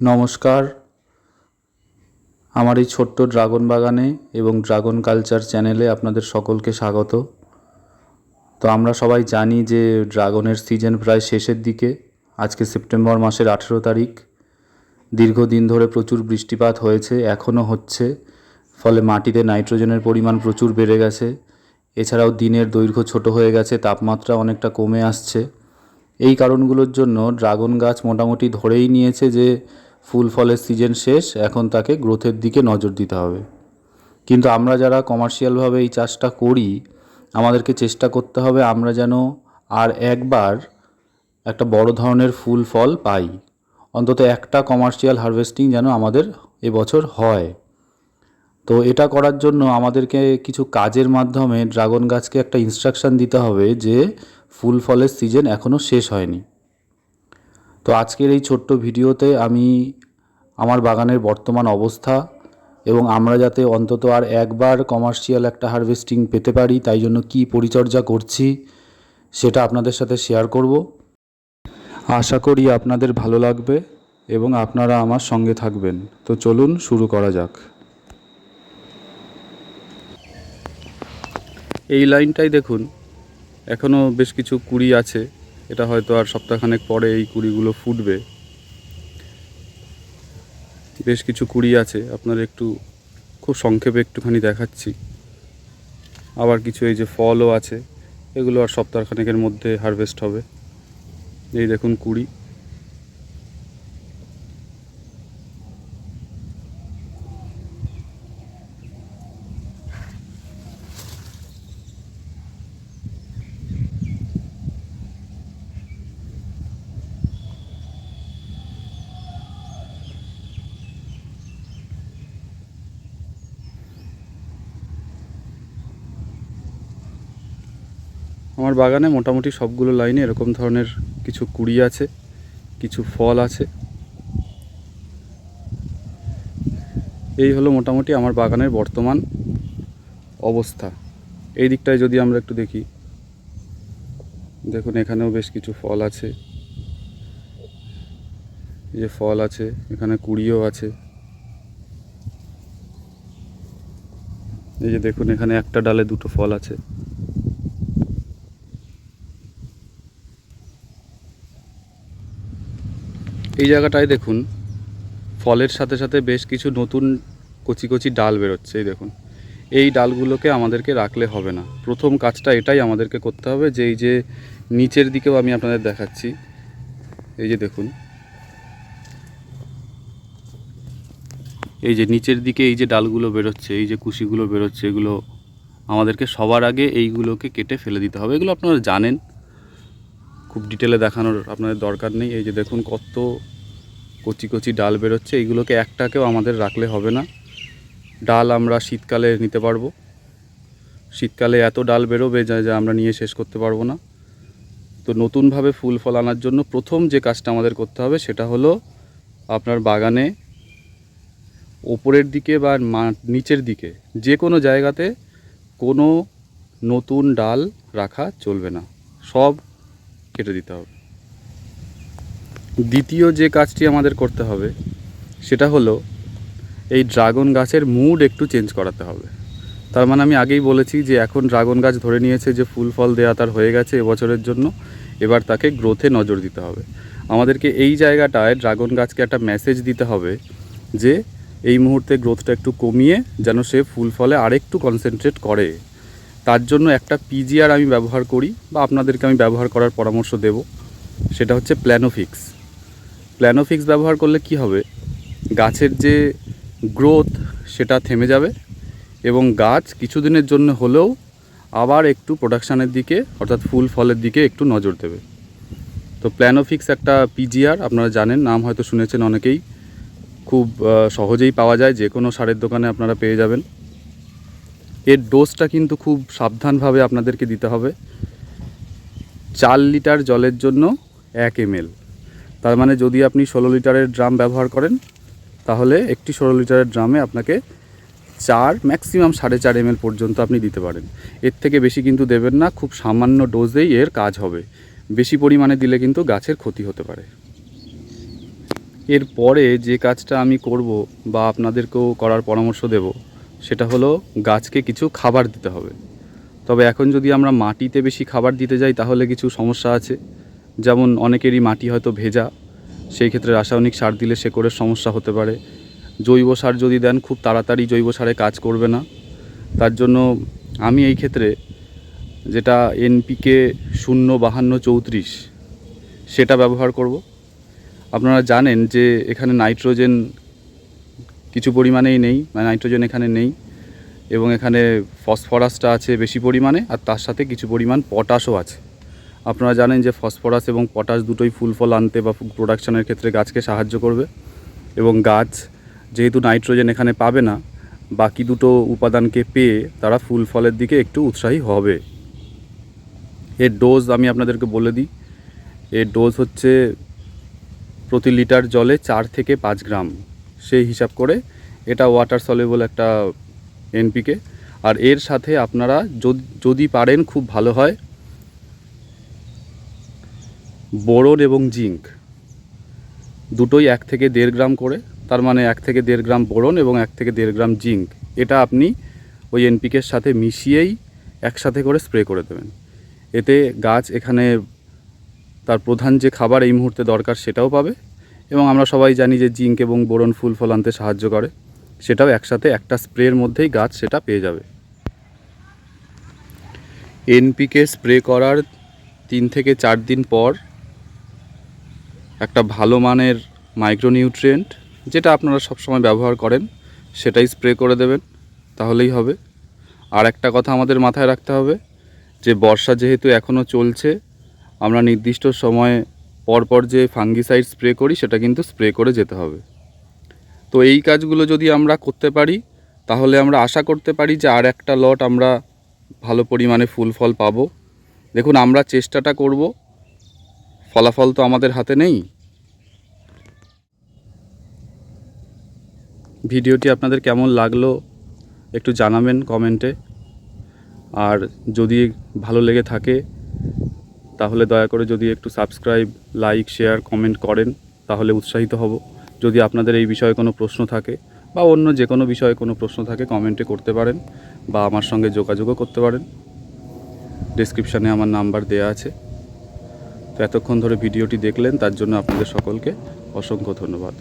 নমস্কার। আমার এই ছোট্ট ড্রাগন বাগানে এবং ড্রাগন কালচার চ্যানেলে আপনাদের সকলকে স্বাগত। তো আমরা সবাই জানি যে ড্রাগনের সিজন প্রায় শেষের দিকে, আজকে সেপ্টেম্বর মাসের আঠেরো তারিখ। দীর্ঘদিন ধরে প্রচুর বৃষ্টিপাত হয়েছে, এখনও হচ্ছে। ফলে মাটিতে নাইট্রোজেনের পরিমাণ প্রচুর বেড়ে গেছে। এছাড়াও দিনের দৈর্ঘ্য ছোট হয়ে গেছে, তাপমাত্রা অনেকটা কমে আসছে। এই কারণগুলোর জন্য ড্রাগন গাছ মোটামুটি ধরেই নিয়েছে যে ফুল ফলের সিজন শেষ, এখন তাকে গ্রোথের দিকে নজর দিতে হবে। কিন্তু আমরা যারা কমার্শিয়ালভাবে এই চাষটা করি, আমাদেরকে চেষ্টা করতে হবে আমরা যেন আর একবার একটা বড় ধরনের ফুল ফল পাই। অন্তত একটা কমার্শিয়াল হারভেস্টিং যেন আমাদের এবছর হয়। তো এটা করার জন্য আমাদেরকে কিছু কাজের মাধ্যমে ড্রাগন গাছকে একটা ইনস্ট্রাকশন দিতে হবে যে ফুল ফলের সিজন এখনও শেষ হয়নি। তো আজকের এই ছোট্ট ভিডিওতে আমি আমার বাগানের বর্তমান অবস্থা এবং আমরা যাতে অন্তত আর একবার কমার্শিয়াল একটা হারভেস্টিং পেতে পারি, তাই জন্য কী পরিচর্যা করছি সেটা আপনাদের সাথে শেয়ার করব। আশা করি আপনাদের ভালো লাগবে এবং আপনারা আমার সঙ্গে থাকবেন। তো চলুন শুরু করা যাক। এই লাইনটাই দেখুন এখনও বেশ কিছু কুড়ি আছে। এটা হয়তো আর সপ্তাহখানেক পরে এই কুড়িগুলো ফুটবে। বেশ কিছু কুড়ি আছে আপনারা একটু খুব সংক্ষেপে একটুখানি দেখাচ্ছি। আবার কিছু এই যে ফলও আছে, এগুলো আর সপ্তাহখানেকের মধ্যে হারভেস্ট হবে। এই দেখুন কুড়ি। আমার বাগানে মোটামুটি সবগুলো লাইনে এরকম ধরনের কিছু কুড়ি আছে, কিছু ফল আছে। এই হলো মোটামুটি আমার বাগানের বর্তমান অবস্থা। এই দিকটায় যদি আমরা একটু দেখি, দেখুন এখানেও বেশ কিছু ফল আছে। এই যে ফল আছে, এখানে কুড়িও আছে। এই যে দেখুন এখানে একটা ডালে দুটো ফল আছে। এই জায়গাটায় দেখুন, ফলের সাথে সাথে বেশ কিছু নতুন কচি কচি ডাল বেরোচ্ছে, এই দেখুন। এই ডালগুলোকে আমাদেরকে রাখলে হবে না। প্রথম কাজটা এটাই আমাদেরকে করতে হবে যে, এই যে নিচের দিকেও আমি আপনাদের দেখাচ্ছি। এই যে দেখুন। এই যে নিচের দিকে এই যে ডালগুলো বেরোচ্ছে, এই যে কুশিগুলো বেরোচ্ছে, এগুলো আমাদেরকে সবার আগে এইগুলোকে কেটে ফেলে দিতে হবে। এগুলো আপনারা জানেন। খুব ডিটেলে দেখানোর আপনাদের দরকার নেই। এই যে দেখুন কত কচি কচি ডাল বেরোচ্ছে। এইগুলোকে একটাকেও আমাদের রাখলে হবে না। ডাল আমরা শীতকালে নিতে পারব। শীতকালে এত ডাল বেরোবে যা যা আমরা নিয়ে শেষ করতে পারব না। তো নতুনভাবে ফুল ফল আনার জন্য প্রথম যে কাজটা আমাদের করতে হবে সেটা হলো আপনার বাগানে ওপরের দিকে বা নিচের দিকে যে কোনো জায়গাতে কোনো নতুন ডাল রাখা চলবে না। সব কেটে দিতে হবে। দ্বিতীয় যে কাজটি আমাদের করতে হবে, সেটা হলো এই ড্রাগন গাছের মুড একটু চেঞ্জ করাতে হবে। তার মানে আমি আগেই বলেছি যে এখন ড্রাগন গাছ ধরে নিয়েছে যে ফুল ফল দেওয়া তার হয়ে গেছে এবছরের জন্য, এবার তাকে গ্রোথে নজর দিতে হবে। আমাদেরকে এই জায়গাটায় ড্রাগন গাছকে একটা মেসেজ দিতে হবে যে এই মুহূর্তে গ্রোথটা একটু কমিয়ে যেন সে ফুল ফলে আরেকটু কনসেন্ট্রেট করে। তার জন্য একটা পিজিআর আমি ব্যবহার করি বা আপনাদেরকে আমি ব্যবহার করার পরামর্শ দেব। সেটা হচ্ছে প্ল্যানোফিক্স প্ল্যানোফিক্স ব্যবহার করলে কি হবে? গাছের যে গ্রোথ সেটা থেমে যাবে এবং গাছ কিছুদিনের জন্য হলেও আবার একটু প্রোডাকশানের দিকে, অর্থাৎ ফুল ফলের দিকে একটু নজর দেবে। তো প্ল্যানোফিক্স একটা পিজিআর আপনারা জানেন, নাম হয়তো শুনেছেন অনেকেই। খুব সহজেই পাওয়া যায় যে কোনো সারের দোকানে আপনারা পেয়ে যাবেন। এর ডোজটা কিন্তু খুব সাবধানভাবে আপনাদেরকে দিতে হবে। চার লিটার জলের জন্য এক এমএল তার মানে যদি আপনি ষোলো লিটারের ড্রাম ব্যবহার করেন, তাহলে একটি ষোলো লিটারের ড্রামে আপনাকে চার ম্যাক্সিমাম সাড়ে চার এমএল পর্যন্ত আপনি দিতে পারেন। এর থেকে বেশি কিন্তু দেবেন না, খুব সামান্য ডোজেই এর কাজ হবে। বেশি পরিমাণে দিলে কিন্তু গাছের ক্ষতি হতে পারে। এরপরে যে কাজটা আমি করব বা আপনাদেরকেও করার পরামর্শ দেব সেটা হলো গাছকে কিছু খাবার দিতে হবে। তবে এখন যদি আমরা মাটিতে বেশি খাবার দিতে যাই, তাহলে কিছু সমস্যা আছে। যেমন অনেকেরই মাটি হয়তো ভেজা, সেই ক্ষেত্রে রাসায়নিক সার দিলে শেকড়ের সমস্যা হতে পারে। জৈব সার যদি দেন, খুব তাড়াতাড়ি জৈব সারে কাজ করবে না। তার জন্য আমি এই ক্ষেত্রে যেটা এনপিকে শূন্য বাহান্ন চৌত্রিশ, সেটা ব্যবহার করব। আপনারা জানেন যে এখানে নাইট্রোজেন কিছু পরিমাণেই নেই মানে নাইট্রোজেন এখানে নেই এবং এখানে ফসফরাসটা আছে বেশি পরিমাণে আর তার সাথে কিছু পরিমাণ পটাশও আছে। আপনারা জানেন যে ফসফরাস এবং পটাশ দুটোই ফুল ফল আনতে বা প্রোডাকশনের ক্ষেত্রে গাছকে সাহায্য করবে এবং গাছ যেহেতু নাইট্রোজেন এখানে পাবে না, বাকি দুটো উপাদানকে পেয়ে তারা ফুল ফলের দিকে একটু উৎসাহী হবে। এর ডোজ আমি আপনাদেরকে বলে দিই, এর ডোজ হচ্ছে প্রতি লিটার জলে চার থেকে পাঁচ গ্রাম। সেই হিসাব করে এটা ওয়াটার সলেবল একটা এনপিকে আর এর সাথে আপনারা যদি যদি পারেন খুব ভালো হয় বোরন এবং জিঙ্ক। দুটোই এক থেকে দেড় গ্রাম করে, তার মানে এক থেকে দেড় গ্রাম বোরন এবং এক থেকে দেড় গ্রাম জিঙ্ক। এটা আপনি ওই এনপিকের সাথে মিশিয়েই একসাথে করে স্প্রে করে দেবেন। এতে গাছ এখানে তার প্রধান যে খাবার এই মুহূর্তে দরকার সেটাও পাবে। এবং আমরা সবাই জানি যে জিঙ্ক এবং বোরন ফুল ফল আনতে সাহায্য করে। সেটাও একসাথে একটা স্প্রের মধ্যেই গাছ সেটা পেয়ে যাবে। এনপিকে স্প্রে করার তিন থেকে চার দিন পর একটা ভালো মানের মাইক্রোনিউট্রিয়েন্ট যেটা আপনারা সবসময় ব্যবহার করেন, সেটাই স্প্রে করে দেবেন, তাহলেই হবে। আর একটা কথা আমাদের মাথায় রাখতে হবে, যে বর্ষা যেহেতু এখনও চলছে, আমরা নির্দিষ্ট সময়ে পরপর যে ফাঙ্গিসাইড স্প্রে করি, সেটা কিন্তু স্প্রে করে যেতে হবে। তো এই কাজগুলো যদি আমরা করতে পারি, তাহলে আমরা আশা করতে পারি যে আর একটা লট আমরা ভালো পরিমাণে ফুল ফল পাবো। দেখুন, আমরা চেষ্টাটা করব। ফলাফল তো আমাদের হাতে নেই। ভিডিওটি আপনাদের কেমন লাগল একটু জানাবেন কমেন্টে। আর যদি ভালো লেগে থাকে তাহলে দয়া করে যদি একটু সাবস্ক্রাইব লাইক শেয়ার কমেন্ট করেন, তাহলে উৎসাহিত হব। যদি আপনাদের এই বিষয়ে কোনো প্রশ্ন থাকে বা অন্য যে কোনো বিষয়ে কোনো প্রশ্ন থাকে কমেন্টে করতে পারেন বা আমার সঙ্গে যোগাযোগও করতে পারেন। ডিসক্রিপশানে আমার নাম্বার দেয়া আছে। তো এতক্ষণ ধরে ভিডিওটি দেখলেন, তার জন্য আপনাদের সকলকে অসংখ্য ধন্যবাদ।